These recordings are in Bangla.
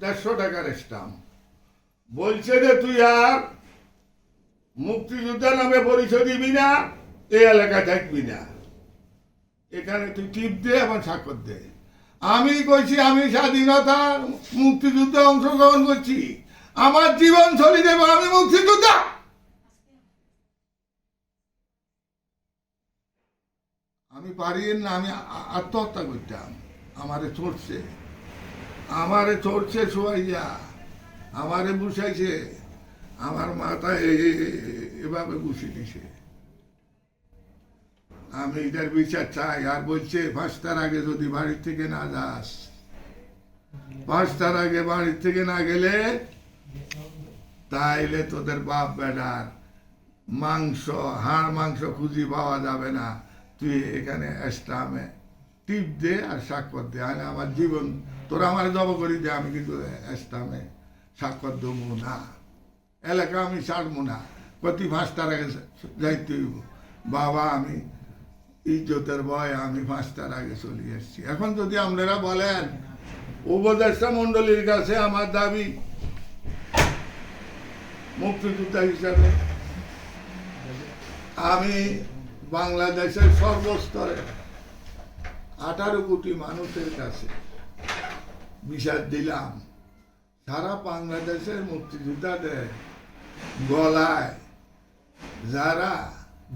দেড়শো টাকার স্টাম্প। বলছে যে, তুই আর মুক্তিযোদ্ধা নামে পরিচয় দিবি না এই এলাকায় থাকবি না। এখানে তুই টিপ দে এবং স্বাক্ষর দে। আমি কইছি, আমি স্বাধীনতা মুক্তিযুদ্ধে অংশগ্রহণ করছি। আমার জীবন ছড়ি দেব আমি মুক্তিযোদ্ধা! আমি পারি না, আমি আত্মহত্যা করতাম। আমারে চড়ছে। আমারে চড়ছে শোয়াইয়া আমারে বুঝাইছে আমার এ- এভাবে বুঝিয়ে দিছে আমি এটার বিচার চাই, আর বলছে, পাঁচটার আগে যদি বাড়ির থেকে না যাস, পাঁচটার আগে বাড়ির থেকে না গেলে তাইলে তোদের বাপ বেটার মাংস, হাড় মাংস খুঁজি পাওয়া যাবে না। তুই এখানে স্টামে টিপ দে আর স্বাক্ষর দে। আর আমার জীবন, তোরা আমার জব করি দে, আমি কিন্তু স্টামে স্বাক্ষর দেবো না। এলাকা আমি ছাড়বো না। প্রতি পাঁচটার আগে যাইতে হইব। বাবা, আমি ইজ্জতের ভয় আমি পাঁচটার আগে চলে এসেছি। এখন যদি আপনারা বলেন, উপদেষ্টা মন্ডলীর কাছে আমার দাবি মুক্তিযোদ্ধা হিসাবে, আমি বাংলাদেশের সর্বস্তরে আঠারো কোটি মানুষের কাছে বিষাদ দিলাম। সারা বাংলাদেশের মুক্তিযোদ্ধাদের গলায় যারা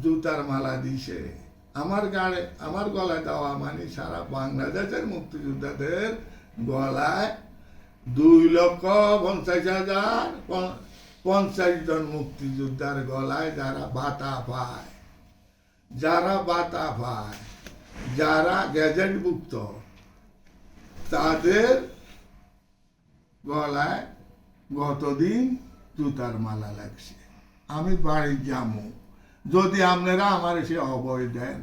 জুতার মালা দিছে, আমার গাড়ে, আমার গলায় দেওয়া মানে সারা বাংলাদেশের মুক্তিযোদ্ধাদের গলায় দুই লক্ষ পঞ্চাশ হাজার পঞ্চাশ জন মুক্তিযোদ্ধার গলায় যারা বাতা পায়, যারা বাতা পায় যারা গ্যাজেটভুক্ত, তাদের গলায় গতদিন জুতার মালা লাগছে। আমি বাড়ি যাব। যদি আপনারা আমার সে অবয় দেন,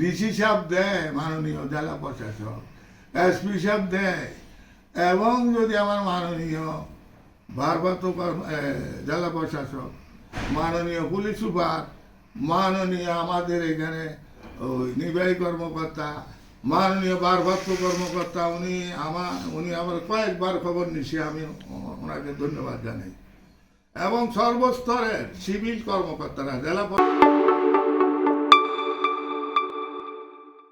ডিসি সাহেব দেয়, মাননীয় জেলা প্রশাসক, এসপি সাহেব দেয়, এবং যদি আমার মাননীয় ভারপ্রাপ্ত জেলা প্রশাসক, মাননীয় পুলিশ সুপার, মাননীয় আমাদের এখানে ওই নির্বাহী কর্মকর্তা, মাননীয় ভারপ্রাপ্ত কর্মকর্তা, উনি আমার উনি আমার কয়েকবার খবর নিছি, আমি ওনাকে ধন্যবাদ জানাই। এবং সর্বস্তরের সিভিল কর্মকর্তারা, জেলা